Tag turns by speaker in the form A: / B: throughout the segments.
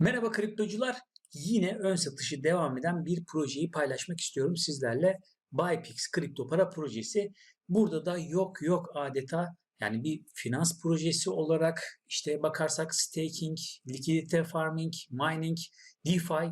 A: Merhaba kriptocular. Yine ön satışı devam eden bir projeyi paylaşmak istiyorum sizlerle. Bipix kripto para projesi. Burada da yok yok adeta yani bir finans projesi olarak işte bakarsak staking, likidite farming, mining, DeFi,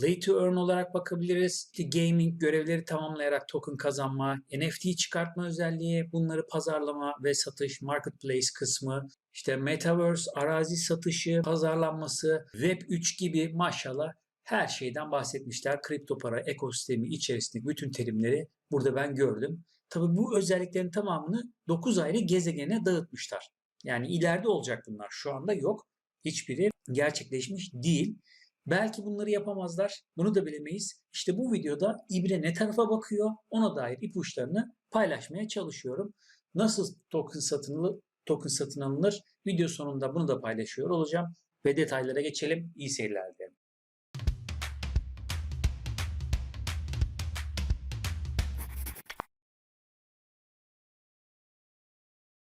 A: play to earn olarak bakabiliriz. İşte gaming görevleri tamamlayarak token kazanma, NFT çıkartma özelliği, bunları pazarlama ve satış, marketplace kısmı, işte Metaverse, arazi satışı, pazarlanması, Web 3 gibi maşallah her şeyden bahsetmişler. Kripto para ekosistemi içerisindeki bütün terimleri burada ben gördüm. Tabii bu özelliklerin tamamını 9 ayrı gezegene dağıtmışlar. Yani ileride olacak bunlar. Şu anda yok. Hiçbiri gerçekleşmiş değil. Belki bunları yapamazlar. Bunu da bilemeyiz. İşte bu videoda İbre ne tarafa bakıyor ona dair ipuçlarını paylaşmaya çalışıyorum. Nasıl token satın, token satın alınır? Video sonunda bunu da paylaşıyor olacağım. Ve detaylara geçelim. İyi seyirler dilerim.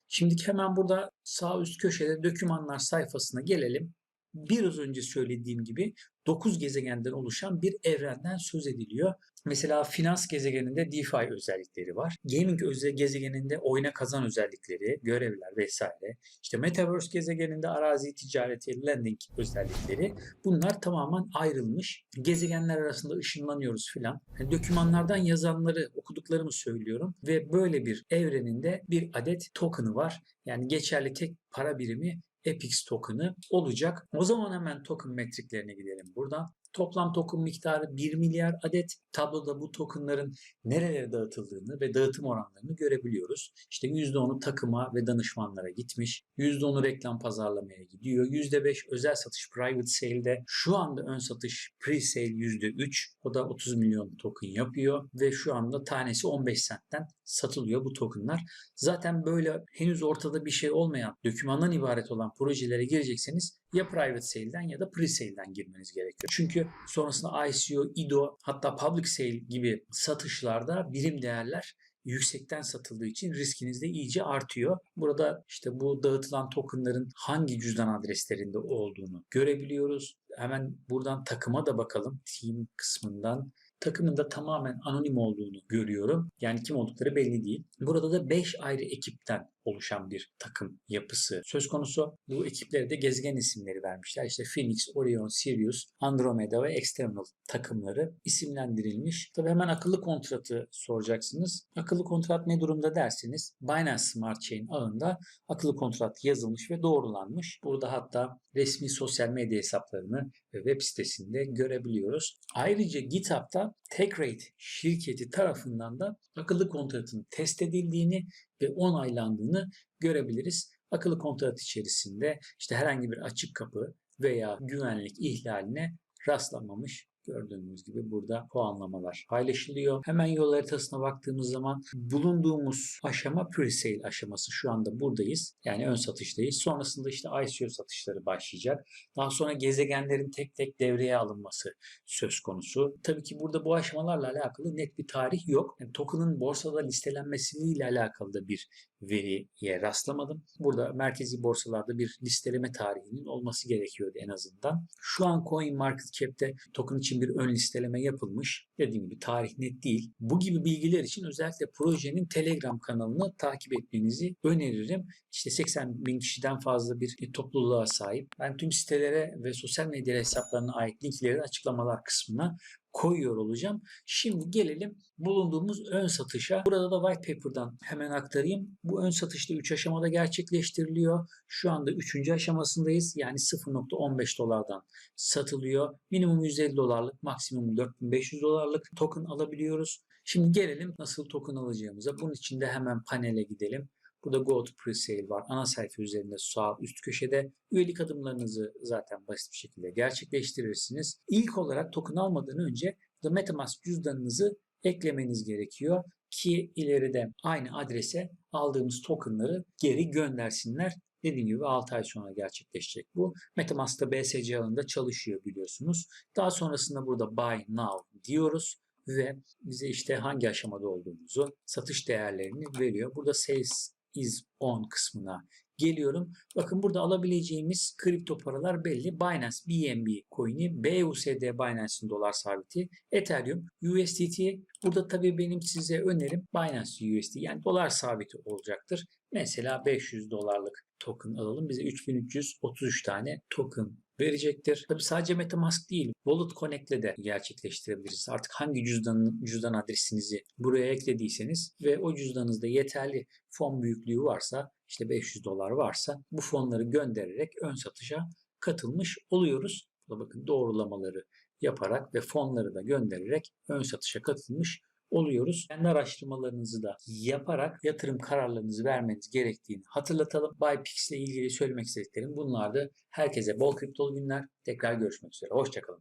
A: Şimdi hemen burada sağ üst köşede dokümanlar sayfasına gelelim. Biraz önce söylediğim gibi 9 gezegenden oluşan bir evrenden söz ediliyor. Mesela finans gezegeninde DeFi özellikleri var. Gaming gezegeninde oyna kazan özellikleri, görevler vesaire. İşte Metaverse gezegeninde arazi ticareti, lending özellikleri. Bunlar tamamen ayrılmış. Gezegenler arasında ışınlanıyoruz filan. Yani dokümanlardan yazanları, okuduklarımı söylüyorum. Ve böyle bir evreninde bir adet token'ı var. Yani geçerli tek para birimi EPIX token'ı olacak. O zaman hemen token metriklerine gidelim buradan. Toplam token miktarı 1 milyar adet. Tabloda bu tokenların nerelere dağıtıldığını ve dağıtım oranlarını görebiliyoruz. İşte %10'u takıma ve danışmanlara gitmiş. %10'u reklam pazarlamaya gidiyor. %5 özel satış private sale'de. Şu anda ön satış pre-sale %3. O da 30 milyon token yapıyor ve şu anda tanesi 15 centten satılıyor bu tokenlar. Zaten böyle henüz ortada bir şey olmayan, dokümandan ibaret olan projelere girecekseniz ya private sale'den ya da pre-sale'den girmeniz gerekiyor. Çünkü sonrasında ICO, IDO hatta public sale gibi satışlarda birim değerler yüksekten satıldığı için riskiniz de iyice artıyor. Burada işte bu dağıtılan tokenların hangi cüzdan adreslerinde olduğunu görebiliyoruz. Hemen buradan takıma da bakalım. Team kısmından takımın da tamamen anonim olduğunu görüyorum. Yani kim oldukları belli değil. Burada da 5 ayrı ekipten oluşan bir takım yapısı söz konusu. Bu ekiplere de gezegen isimleri vermişler. İşte Phoenix, Orion, Sirius, Andromeda ve External takımları isimlendirilmiş. Tabii hemen akıllı kontratı soracaksınız. Akıllı kontrat ne durumda derseniz Binance Smart Chain ağında akıllı kontrat yazılmış ve doğrulanmış. Burada hatta resmi sosyal medya hesaplarını ve web sitesinde görebiliyoruz. Ayrıca GitHub'da TechRate şirketi tarafından da akıllı kontratın test edildiğini ve onaylandığını görebiliriz. Akıllı kontrat içerisinde işte herhangi bir açık kapı veya güvenlik ihlaline rastlanmamış Gördüğünüz gibi burada puanlamalar paylaşılıyor. Hemen yol haritasına baktığımız zaman bulunduğumuz aşama pre-sale aşaması. Şu anda buradayız. Yani ön satıştayız. Sonrasında işte ICO satışları başlayacak. Daha sonra gezegenlerin tek tek devreye alınması söz konusu. Tabii ki burada bu aşamalarla alakalı net bir tarih yok. Yani token'ın borsada listelenmesiyle alakalı da bir veriye rastlamadım. Burada merkezi borsalarda bir listeleme tarihinin olması gerekiyordu en azından. Şu an Coin Market Cap'te token için bir ön listeleme yapılmış. Dediğim gibi tarih net değil. Bu gibi bilgiler için özellikle projenin Telegram kanalını takip etmenizi öneririm. İşte 80 bin kişiden fazla bir topluluğa sahip. Ben tüm sitelere ve sosyal medya hesaplarına ait linkleri açıklamalar kısmına koyuyor olacağım. Şimdi gelelim bulunduğumuz ön satışa. Burada da white paper'dan hemen aktarayım. Bu ön satışta 3 aşamada gerçekleştiriliyor. Şu anda 3. aşamasındayız. Yani 0.15 dolardan satılıyor. Minimum 150 dolarlık, maksimum 4500 dolarlık token alabiliyoruz. Şimdi gelelim nasıl token alacağımıza. Bunun için de hemen panele gidelim. Burada Go to Presale var. Ana sayfa üzerinde sağ üst köşede. Üyelik adımlarınızı zaten basit bir şekilde gerçekleştirirsiniz. İlk olarak token almadan önce The Metamask cüzdanınızı eklemeniz gerekiyor ki ileride aynı adrese aldığımız tokenları geri göndersinler. Dediğim gibi 6 ay sonra gerçekleşecek bu. Metamask'ta BSC alanında çalışıyor biliyorsunuz. Daha sonrasında burada Buy Now diyoruz ve bize işte hangi aşamada olduğumuzu, satış değerlerini veriyor. Burada Sales is on kısmına geliyorum. Bakın burada alabileceğimiz kripto paralar belli. Binance BNB coin'i, BUSD Binance'in dolar sabiti, Ethereum, USDT. Burada tabii benim size önerim Binance USD yani dolar sabiti olacaktır. Mesela 500 dolarlık token alalım. Bize 3333 tane token verecektir. Tabi sadece MetaMask değil, Wallet Connect'le de gerçekleştirebiliriz. Artık hangi cüzdan, cüzdan adresinizi buraya eklediyseniz ve o cüzdanınızda yeterli fon büyüklüğü varsa, işte 500 dolar varsa bu fonları göndererek ön satışa katılmış oluyoruz. Burada bakın doğrulamaları yaparak ve fonları da göndererek ön satışa katılmış oluyoruz. Kendi araştırmalarınızı da yaparak yatırım kararlarınızı vermeniz gerektiğini hatırlatalım. BuyPix ile ilgili söylemek istediklerim bunlardı. Herkese bol kriptolu günler. Tekrar görüşmek üzere. Hoşçakalın.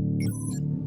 A: Thank you.